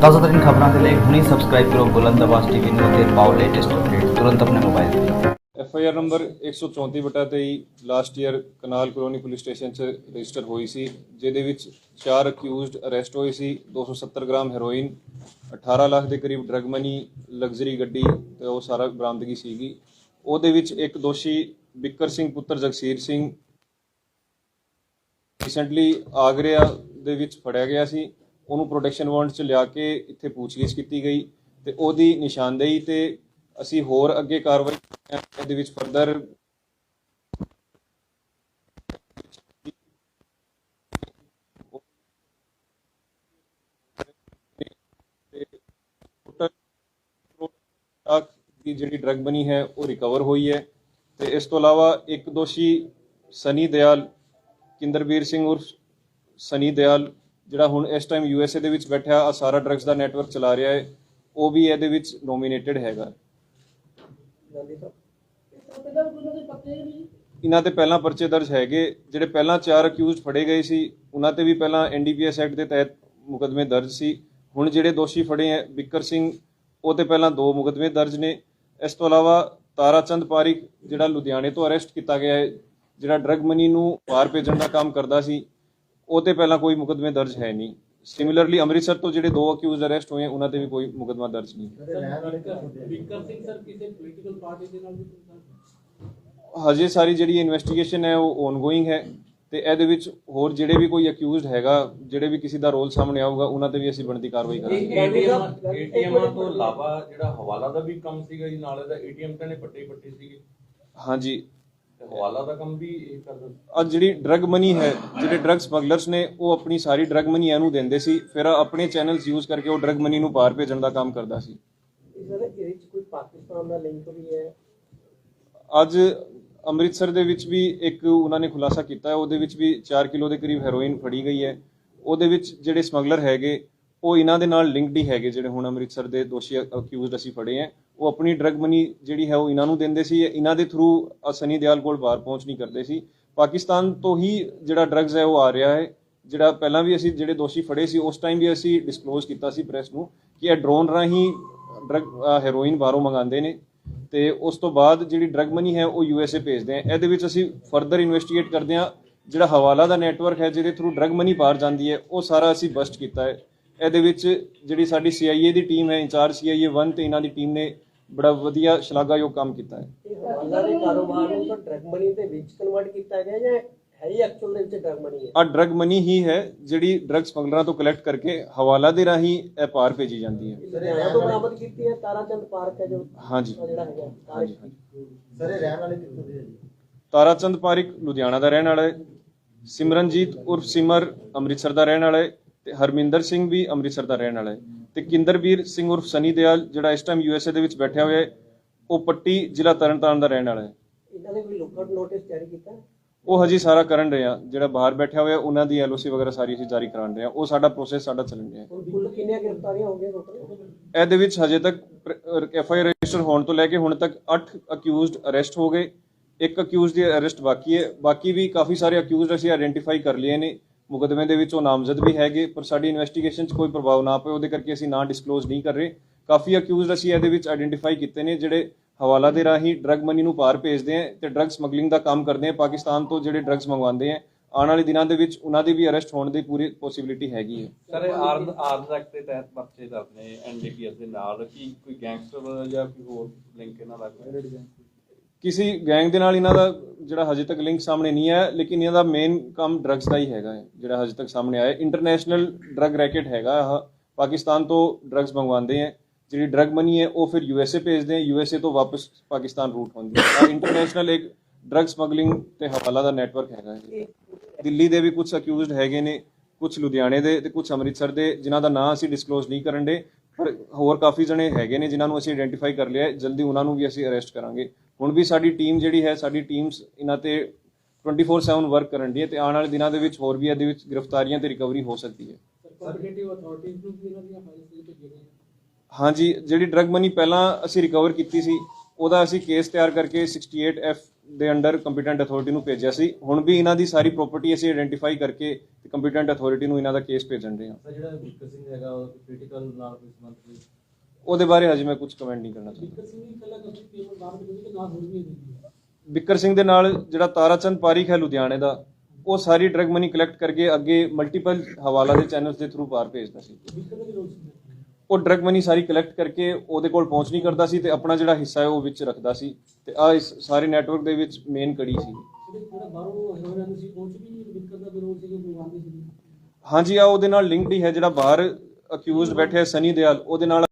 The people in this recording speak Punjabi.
ਤਾਜ਼ਾ ਖਬਰਾਂ ਦੇ ਲਈ ਹੁਣੇ ਸਬਸਕ੍ਰਾਈਬ ਕਰੋ ਬੁਲੰਦ ਆਵਾਜ਼ ਟੀਵੀ ਨੂੰ ਅਤੇ ਪਾਓ ਲੇਟੈਸਟ ਅਪਡੇਟ ਤੁਰੰਤ ਆਪਣੇ ਮੋਬਾਈਲ ਤੇ। ਐਫ ਆਈ ਆਰ ਨੰਬਰ 134 ਬਟਾ 23 last year canal colony police station 'ਚ ਰਜਿਸਟਰ ਹੋਈ ਸੀ, ਜਿਹਦੇ ਵਿੱਚ ਚਾਰ ਅਕਿਊਜ਼ਡ ਅਰੈਸਟ ਹੋਏ ਸੀ 270 ਗ੍ਰਾਮ ਹੈਰੋਇਨ 18 ਲੱਖ ਦੇ ਕਰੀਬ ਡਰਗ ਮਨੀ ਲਗਜ਼ਰੀ ਗੱਡੀ ਤੇ ਉਹ ਸਾਰਾ ਬਰਾਮਦਗੀ ਸੀਗੀ। ਉਹਦੇ ਵਿੱਚ ਇੱਕ ਦੋਸ਼ੀ ਬਿੱਕਰ ਸਿੰਘ ਪੁੱਤਰ ਜਗਸੀਰ ਸਿੰਘ ਰੀਸੈਂਟਲੀ ਆਗਰਿਆ ਦੇ ਵਿੱਚ ਫੜਿਆ ਗਿਆ ਸੀ। ਉਹਨੂੰ ਪ੍ਰੋਟੈਕਸ਼ਨ ਵਾਰੰਟ 'ਚ ਲਿਆ ਕੇ ਇੱਥੇ ਪੁੱਛਗਿੱਛ ਕੀਤੀ ਗਈ ਤੇ ਉਹਦੀ ਨਿਸ਼ਾਨਦੇਹੀ ਤੇ ਅਸੀਂ ਹੋਰ ਅੱਗੇ ਕਾਰਵਾਈ ਇਹਦੇ ਵਿੱਚ ਫਰਦਰ ਦੀ ਜਿਹੜੀ ਡਰਗ ਬਣੀ ਹੈ, ਉਹ ਰਿਕਵਰ ਹੋਈ ਹੈ ਤੇ ਇਸ ਤੋਂ ਇਲਾਵਾ ਇੱਕ ਦੋਸ਼ੀ ਸਨੀ ਦਿਆਲ ਕਿੰਦਰਬੀਰ ਸਿੰਘ ਉਰਫ ਸਨੀ ਦਿਆਲ ਜਿਹੜਾ ਹੁਣ ਇਸ ਟਾਈਮ ਯੂ ਐਸ ਏ ਦੇ ਵਿੱਚ ਬੈਠਾ ਆ ਸਾਰਾ ਡਰੱਗਸ ਦਾ ਨੈਟਵਰਕ ਚਲਾ ਰਿਹਾ ਹੈ, ਉਹ ਵੀ ਇਹਦੇ ਵਿੱਚ ਨੋਮੀਨੇਟਡ ਹੈਗਾ। ਇਹਨਾਂ ਤੇ ਪਹਿਲਾਂ ਪਰਚੇ ਦਰਜ ਹੈਗੇ, ਜਿਹੜੇ ਪਹਿਲਾਂ ਚਾਰ ਅਕਿਊਜ਼ ਫੜੇ ਗਏ ਸੀ, ਉਹਨਾਂ ਤੇ ਵੀ ਪਹਿਲਾਂ ਐਨਡੀਪੀਐਸ ਐਕਟ ਦੇ ਤਹਿਤ ਮੁਕਦਮੇ ਦਰਜ ਸੀ। ਹੁਣ ਜਿਹੜੇ ਦੋਸ਼ੀ ਫੜੇ ਹੈ, ਬਿੱਕਰ ਸਿੰਘ, ਉਹ ਤੇ ਪਹਿਲਾਂ ਦੋ ਮੁਕਦਮੇ ਦਰਜ ਨੇ। ਇਸ ਤੋਂ ਇਲਾਵਾ ਤਾਰਾਚੰਦ ਪਾਰਿਕ, ਜਿਹੜਾ ਲੁਧਿਆਣੇ ਤੋਂ ਅਰੈਸਟ ਕੀਤਾ ਗਿਆ ਹੈ, ਜਿਹੜਾ ਡਰੱਗ ਮਨੀ ਨੂੰ ਬਾਹਰ ਭੇਜਣ ਦਾ ਕੰਮ ਕਰਦਾ ਸੀ ਉਹ ਤੇ ਪਹਿਲਾਂ ਕੋਈ ਮੁਕਦਮੇ ਦਰਜ ਹੈ ਨਹੀਂ। ਸਿਮਿਲਰਲੀ ਅੰਮ੍ਰਿਤਸਰ ਤੋਂ ਜਿਹੜੇ ਦੋ ਅਕਿਊਜ਼ ਅਰੈਸਟ ਹੋਏ ਉਹਨਾਂ ਤੇ ਵੀ ਕੋਈ ਮੁਕਦਮਾ ਦਰਜ ਨਹੀਂ। ਵਿਕਰ ਸਿੰਘ ਸਰ ਕਿਸੇ ਪੋਲੀਟੀਕਲ ਪਾਰਟੀ ਦੇ ਨਾਲ ਵੀ ਹਜੇ ਸਾਰੀ ਜਿਹੜੀ ਇਨਵੈਸਟੀਗੇਸ਼ਨ ਹੈ ਉਹ ਔਨਗੋਇੰਗ ਹੈ ਤੇ ਇਹਦੇ ਵਿੱਚ ਹੋਰ ਜਿਹੜੇ ਵੀ ਕੋਈ ਅਕਿਊਜ਼ਡ ਹੈਗਾ ਜਿਹੜੇ ਵੀ ਕਿਸੇ ਦਾ ਰੋਲ ਸਾਹਮਣੇ ਆਊਗਾ ਉਹਨਾਂ ਤੇ ਵੀ ਅਸੀਂ ਬਣਦੀ ਕਾਰਵਾਈ ਕਰਾਂਗੇ। ਏਟੀਐਮ ਏਟੀਐਮਾਂ ਤੋਂ ਇਲਾਵਾ ਜਿਹੜਾ ਹਵਾਲਾ ਦਾ ਵੀ ਕੰਮ ਸੀਗਾ ਜੀ ਨਾਲੇ ਦਾ ਏਟੀਐਮ ਤਾਂ ਨੇ ਪੱਟੇ ਪੱਟੇ ਸੀਗੇ। ਹਾਂਜੀ ਹਵਾਲਾ ਦਾ ਕੰਮ ਵੀ ਇਹ ਕਰਦਾ ਅੱਜ ਜਿਹੜੀ ਡਰਗ ਮਨੀ ਹੈ ਜਿਹੜੇ ਡਰਗ ਸਮਗਲਰਸ ਨੇ ਉਹ ਆਪਣੀ ਸਾਰੀ ਡਰਗ ਮਨੀ ਇਹਨੂੰ ਦਿੰਦੇ ਸੀ। ਫਿਰ ਆਪਣੇ ਚੈਨਲਸ ਯੂਜ਼ ਕਰਕੇ ਉਹ ਡਰਗ ਮਨੀ ਨੂੰ ਬਾਹਰ ਭੇਜਣ ਦਾ ਕੰਮ ਕਰਦਾ ਸੀ। ਸਰ ਇਹਦੇ ਵਿੱਚ ਕੋਈ ਪਾਕਿਸਤਾਨ ਦਾ ਲਿੰਕ ਵੀ ਹੈ? ਅੱਜ ਅੰਮ੍ਰਿਤਸਰ ਦੇ ਵਿੱਚ ਵੀ ਇੱਕ ਉਹਨਾਂ ਨੇ ਖੁਲਾਸਾ ਕੀਤਾ ਹੈ। ਉਹਦੇ ਵਿੱਚ ਵੀ 4 ਕਿਲੋ ਦੇ ਕਰੀਬ ਹੈਰੋਇਨ ਫੜੀ ਗਈ ਹੈ। ਉਹਦੇ ਵਿੱਚ ਜਿਹੜੇ ਸਮਗਲਰ ਹੈਗੇ ਉਹ ਇਹਨਾਂ ਦੇ ਨਾਲ ਲਿੰਕਡ ਹੀ ਹੈਗੇ ਜਿਹੜੇ ਹੁਣ ਅੰਮ੍ਰਿਤਸਰ ਦੇ ਦੋਸ਼ੀ ਅਕਿਊਜ਼ਡ ਅਸੀਂ ਫੜੇ ਹੈ ਉਹ ਆਪਣੀ ਡਰਗ ਮਨੀ ਜਿਹੜੀ ਹੈ ਉਹ ਇਹਨਾਂ ਨੂੰ ਦਿੰਦੇ ਸੀ। ਇਹਨਾਂ ਦੇ ਥਰੂ ਸਨੀ ਦਿਆਲ ਕੋਲ ਬਾਹਰ ਪਹੁੰਚ ਨਹੀਂ ਕਰਦੇ ਸੀ। ਪਾਕਿਸਤਾਨ ਤੋਂ ਹੀ ਜਿਹੜਾ ਡਰੱਗਸ ਹੈ ਉਹ ਆ ਰਿਹਾ ਹੈ। ਜਿਹੜਾ ਪਹਿਲਾਂ ਵੀ ਅਸੀਂ ਜਿਹੜੇ ਦੋਸ਼ੀ ਫੜੇ ਸੀ, ਉਸ ਟਾਈਮ ਵੀ ਅਸੀਂ ਡਿਸਕਲੋਜ਼ ਕੀਤਾ ਸੀ ਪ੍ਰੈਸ ਨੂੰ ਕਿ ਇਹ ਡਰੋਨ ਰਾਹੀਂ ਡਰਗ ਹੈਰੋਇਨ ਬਾਹਰੋਂ ਮੰਗਾਉਂਦੇ ਨੇ। ਤੇ ਉਸ ਤੋਂ ਬਾਅਦ ਜਿਹੜੀ ਡਰਗ ਮਨੀ ਹੈ ਉਹ ਯੂਐਸਏ ਭੇਜਦੇ ਆ। ਇਹਦੇ ਵਿੱਚ ਅਸੀਂ ਫਰਦਰ ਇਨਵੈਸਟੀਗੇਟ ਕਰਦੇ ਆ। ਜਿਹੜਾ ਹਵਾਲਾ ਦਾ ਨੈਟਵਰਕ ਹੈ, ਜਿਹਦੇ ਥਰੂ ਡਰਗ ਮਨੀ ਬਾਹਰ ਜਾਂਦੀ ਹੈ, ਉਹ ਸਾਰਾ ਅਸੀਂ ਬਸਟ ਕੀਤਾ ਹੈ। ਇਹਦੇ ਵਿੱਚ ਜਿਹੜੀ ਸਾਡੀ ਸੀਆਈਏ ਦੀ ਟੀਮ ਹੈ ਇੰਚਾਰਜ ਸੀਆਈਏ 1 ਤੇ ਇਹਨਾਂ ਦੀ ਟੀਮ ਨੇ ਬੜਾ ਵਧੀਆ ਸ਼ਲਾਘਾਯੋਗ ਕੰਮ ਕੀਤਾ ਹੈ। ਇਹ ਹਵਾਲਾ ਦੇ ਕਾਰੋਬਾਰ ਨੂੰ ਤਾਂ ਡਰਗ ਮਨੀ ਦੇ ਵਿੱਚ ਕਨਵਰਟ ਕੀਤਾ ਗਿਆ ਜਾਂ ਹੈ ਹੀ ਐਕਚੁਅਲ ਦੇ ਵਿੱਚ ਡਰਗ ਮਨੀ ਹੈ? ਆ ਡਰਗ ਮਨੀ ਹੀ ਹੈ ਜਿਹੜੀ ਡਰਗ ਸਮਗਲਰਾਂ ਤੋਂ ਕਲੈਕਟ ਕਰਕੇ ਹਵਾਲਾ ਦੇ ਰਾਹੀਂ ਇਹ ਪਾਰ ਭੇਜੀ ਜਾਂਦੀ ਹੈ। ਲੁਧਿਆਣਾ ਤੋਂ ਬਰਾਮਦ ਕੀਤੀ ਹੈ ਤਾਰਾਚੰਦ ਪਾਰਕ ਹੈ ਜੋ ਹਾਂਜੀ। ਉਹ ਜਿਹੜਾ ਹੈਗਾ ਹਾਂਜੀ ਹਾਂਜੀ। ਸਰ ਇਹ ਰਹਿਣ ਵਾਲੇ ਕਿੱਥੋਂ ਦੇ ਹੈ ਜੀ? ਤਾਰਾਚੰਦ ਪਾਰਿਕ ਲੁਧਿਆਣਾ ਦਾ ਰਹਿਣ ਵਾਲਾ ਹੈ। ਸਿਮਰਨਜੀਤ ਉਰਫ ਸਿਮਰ ਅੰਮ੍ਰਿਤਸਰ ਦਾ ਰਹਿਣ ਵਾਲਾ ਹੈ। ਤੇ ਹਰਮਿੰਦਰ ਸਿੰਘ ਵੀ ਅੰਮ੍ਰਿਤਸਰ ਦਾ ਰਹਿਣ ਵਾਲਾ ਹੈ। ਤੇ ਕਿੰਦਰਬੀਰ ਸਿੰਘ ਉਰਫ ਸਨੀ ਦਿਆਲ ਜਿਹੜਾ ਇਸ ਟਾਈਮ ਯੂਐਸਏ ਦੇ ਵਿੱਚ ਬੈਠਿਆ ਹੋਇਆ ਹੈ ਉਹ ਪੱਟੀ ਜ਼ਿਲ੍ਹਾ ਤਰਨਤਾਰਨ ਦਾ ਰਹਿਣ ਵਾਲਾ ਹੈ। ਇਹਨਾਂ ਨੇ ਕੋਈ ਲੁੱਕਆਊਟ ਨੋਟਿਸ ਜਾਰੀ ਕੀਤਾ? ਉਹ ਹਜੀ ਸਾਰਾ ਕਰਨ ਰਹੇ ਆ। ਜਿਹੜਾ ਬਾਹਰ ਬੈਠਿਆ ਹੋਇਆ ਉਹਨਾਂ ਦੀ ਐਲਓਸੀ ਵਗੈਰਾ ਸਾਰੀ ਅਸੀਂ ਜਾਰੀ ਕਰਾਉਣ ਰਹੇ ਆ। ਉਹ ਸਾਡਾ ਪ੍ਰੋਸੈਸ ਸਾਡਾ ਚੱਲਣ ਰਿਹਾ ਕੁੱਲ ਕਿੰਨੀਆਂ ਗ੍ਰਿਫਤਾਰੀਆਂ ਹੋ ਗਈਆਂ ਟੋਟਲ ਇਹਦੇ ਵਿੱਚ ਹਜੇ ਤੱਕ ਐਫ ਆਈ ਰਜਿਸਟਰ ਹੋਣ ਤੋਂ ਲੈ ਕੇ ਹੁਣ ਤੱਕ 8 ਅਕਿਊਜ਼ਡ ਅਰੈਸਟ ਹੋ ਗਏ। ਇੱਕ ਅਕਿਊਜ਼ਡ ਦੀ ਅਰੈਸਟ ਬਾਕੀ ਹੈ। ਬਾਕੀ ਵੀ ਕਾਫੀ ਸਾਰੇ ਅਕਿਊਜ਼ਡ ਅਸੀਂ ਆਇਡੈਂਟੀਫਾਈ ਕਰ ਲਏ ਨੇ। ਮੁਕਦਮੇ ਦੇ ਵਿੱਚ ਉਹ ਨਾਮਜ਼ਦ ਵੀ ਹੈਗੇ ਪਰ ਸਾਡੀ ਇਨਵੈਸਟੀਗੇਸ਼ਨ 'ਚ ਕੋਈ ਪ੍ਰਭਾਵ ਨਾ ਪਏ ਉਹਦੇ ਕਰਕੇ ਅਸੀਂ ਨਾਂ ਡਿਸਕਲੋਜ਼ ਨਹੀਂ ਕਰ ਰਹੇ। ਕਾਫੀ ਅਕਿਊਜ਼ਡ ਅਸੀਂ ਇਹਦੇ ਵਿੱਚ ਆਇਡੈਂਟੀਫਾਈ ਕੀਤੇ ਨੇ ਜਿਹੜੇ ਹਵਾਲਾ ਦੇ ਰਾਹੀਂ ਡਰਗ ਮਨੀ ਨੂੰ ਪਾਰ ਭੇਜਦੇ ਆ ਤੇ ਡਰਗ ਸਮਗਲਿੰਗ ਦਾ ਕੰਮ ਕਰਦੇ ਆ ਪਾਕਿਸਤਾਨ ਤੋਂ ਜਿਹੜੇ ਡਰਗਸ ਮੰਗਵਾਉਂਦੇ ਆ। ਆਉਣ ਵਾਲੇ ਦਿਨਾਂ ਦੇ ਵਿੱਚ ਉਹਨਾਂ ਦੀ ਵੀ ਅਰੈਸਟ ਹੋਣ ਦੀ ਪੂਰੀ ਪੋਸਿਬਿਲਿਟੀ ਹੈਗੀ ਹੈ। ਸਰ ਆਰਮ ਆਰਮਸ ਐਕਟ ਦੇ ਤਹਿਤ ਪਰਚੇ ਦਰਜ ਨੇ ਐਨਡੀਪੀਐਸ ਦੇ ਨਾਲ ਕੀ ਕੋਈ ਗੈਂਗਸਟਰ ਜਾਂ ਕੋਈ ਹੋਰ ਲਿੰਕ ਇਹਨਾਂ ਦਾ? ਕੋਈ ਕਿਸੇ ਗੈਂਗ ਦੇ ਨਾਲ ਇਹਨਾਂ ਦਾ ਜਿਹੜਾ ਹਜੇ ਤੱਕ ਲਿੰਕ ਸਾਹਮਣੇ ਨਹੀਂ ਆਇਆ, ਲੇਕਿਨ ਇਹਨਾਂ ਦਾ ਮੇਨ ਕੰਮ ਡਰੱਗਸ ਦਾ ਹੀ ਹੈਗਾ ਹੈ, ਜਿਹੜਾ ਹਜੇ ਤੱਕ ਸਾਹਮਣੇ ਆਇਆ ਇੰਟਰਨੈਸ਼ਨਲ ਡਰੱਗ ਰੈਕੇਟ ਹੈਗਾ ਇਹ ਪਾਕਿਸਤਾਨ ਤੋਂ ਡਰੱਗਸ ਮੰਗਵਾਉਂਦੇ ਹੈ। ਜਿਹੜੀ ਡਰੱਗ ਮਨੀ ਹੈ, ਉਹ ਫਿਰ ਯੂਐਸਏ ਭੇਜਦੇ ਹੈ। ਯੂਐਸਏ ਤੋਂ ਵਾਪਸ ਪਾਕਿਸਤਾਨ ਰੂਟ ਹੁੰਦੀ ਹੈ। ਇੰਟਰਨੈਸ਼ਨਲ ਇੱਕ ਡਰੱਗ ਸਮਗਲਿੰਗ ਤੇ ਹਵਾਲਾ ਦਾ ਨੈਟਵਰਕ ਹੈਗਾ ਦਿੱਲੀ ਦੇ ਵੀ ਕੁਝ ਅਕਿਊਜ਼ਡ ਹੈਗੇ ਨੇ ਕੁਝ ਲੁਧਿਆਣੇ ਦੇ ਤੇ ਕੁਝ ਅੰਮ੍ਰਿਤਸਰ ਦੇ, ਜਿਨ੍ਹਾਂ ਦਾ ਨਾਂ ਅਸੀਂ ਡਿਸਕਲੋਜ਼ ਨਹੀਂ ਕਰਨ ਦੇ, ਪਰ ਹੋਰ ਕਾਫੀ ਜਣੇ ਹੈਗੇ ਨੇ ਜਿਨ੍ਹਾਂ ਨੂੰ ਅਸੀਂ ਆਇਡੈਂਟੀਫਾਈ ਕਰ ਲਿਆ ਹੈ। ਜਲਦੀ ਉਹਨਾਂ ਨੂੰ ਵੀ ਅਸੀਂ ਅਰੈਸਟ ਕਰਾਂਗੇ। ਹੁਣ ਵੀ ਸਾਡੀ ਟੀਮ ਜਿਹੜੀ ਹੈ ਸਾਡੀ ਟੀਮਸ ਇਹਨਾਂ ਤੇ 24/7 ਵਰਕ ਕਰਨ ਦੀ ਹੈ ਤੇ ਆਉਣ ਵਾਲੇ ਦਿਨਾਂ ਦੇ ਵਿੱਚ ਹੋਰ ਵੀ ਇਹਦੇ ਵਿੱਚ ਗ੍ਰਿਫਤਾਰੀਆਂ ਤੇ ਰਿਕਵਰੀ ਹੋ ਸਕਦੀ ਹੈ। ਕੰਪੀਟੀਟਿਵ ਅਥਾਰਟੀਜ਼ ਨੂੰ ਵੀ ਇਹਨਾਂ ਦੀਆਂ ਫਾਈਲਸ ਦੇ ਭੇਜੀਆਂ ਹਾਂਜੀ ਜਿਹੜੀ ਡਰਗ ਮਨੀ ਪਹਿਲਾਂ ਅਸੀਂ ਰਿਕਵਰ ਕੀਤੀ ਸੀ ਉਹਦਾ ਅਸੀਂ ਕੇਸ ਤਿਆਰ ਕਰਕੇ 68 ਐਫ ਦੇ ਅੰਡਰ ਕੰਪੀਟੈਂਟ ਅਥਾਰਟੀ ਨੂੰ ਭੇਜਿਆ ਸੀ। ਹੁਣ ਵੀ ਇਹਨਾਂ ਦੀ ਸਾਰੀ ਪ੍ਰਾਪਰਟੀ ਅਸੀਂ ਆਇਡੈਂਟੀਫਾਈ ਕਰਕੇ ਕੰਪੀਟੈਂਟ ਅਥਾਰਟੀ ਨੂੰ ਇਹਨਾਂ ਦਾ ਕੇਸ ਭੇਜਣ ਦੇ ਹਾਂ। ਸਰ ਜਿਹੜਾ ਵਿਕਰ ਸਿੰਘ ਹੈਗਾ ਉਹ ਕ੍ਰਿਟੀਕਲ ਨਾਲ ਕੋਈ ਸੰਬੰਧ ਕੋਈ ਉਹਦੇ ਬਾਰੇ ਹਜੇ ਮੈਂ ਕੁਝ ਕਮੈਂਟ ਨਹੀਂ ਕਰਨਾ ਚਾਹੁੰਦਾ। ਬਾਹਰ ਬਿੱਕਰ ਸਿੰਘ ਦੇ ਨਾਲ ਜਿਹੜਾ ਤਾਰਾਚੰਦ ਪਾਰੀਖ ਹੈ ਲੁਧਿਆਣੇ ਦਾ ਉਹ ਸਾਰੀ ਡਰਗ ਮਨੀ ਕਲੈਕਟ ਕਰਕੇ ਅੱਗੇ ਮਲਟੀਪਲ ਹਵਾਲਾ ਦੇ ਚੈਨਲਸ ਦੇ ਥਰੂ ਪਾਰ ਭੇਜਦਾ ਸੀ। ਉਹ ਡਰਗ ਮਨੀ ਸਾਰੀ ਕਲੈਕਟ ਕਰਕੇ ਉਹਦੇ ਕੋਲ ਪਹੁੰਚ ਨਹੀਂ ਕਰਦਾ ਸੀ ਤੇ ਆਪਣਾ ਜਿਹੜਾ ਹਿੱਸਾ ਹੈ ਉਹ ਵਿੱਚ ਰੱਖਦਾ ਸੀ ਤੇ ਆ ਇਸ ਸਾਰੇ ਨੈਟਵਰਕ ਦੇ ਵਿੱਚ ਮੇਨ ਕੜੀ ਸੀ। ਬਾਹਰੋਂ ਹਾਂਜੀ ਆ ਉਹਦੇ ਨਾਲ ਲਿੰਕਡ ਹੀ ਹੈ ਜਿਹੜਾ ਬਾਹਰ ਅਕਿਊਜ਼ਡ ਬੈਠੇ ਸਨੀ ਦਿਆਲ ਉਹਦੇ ਨਾਲ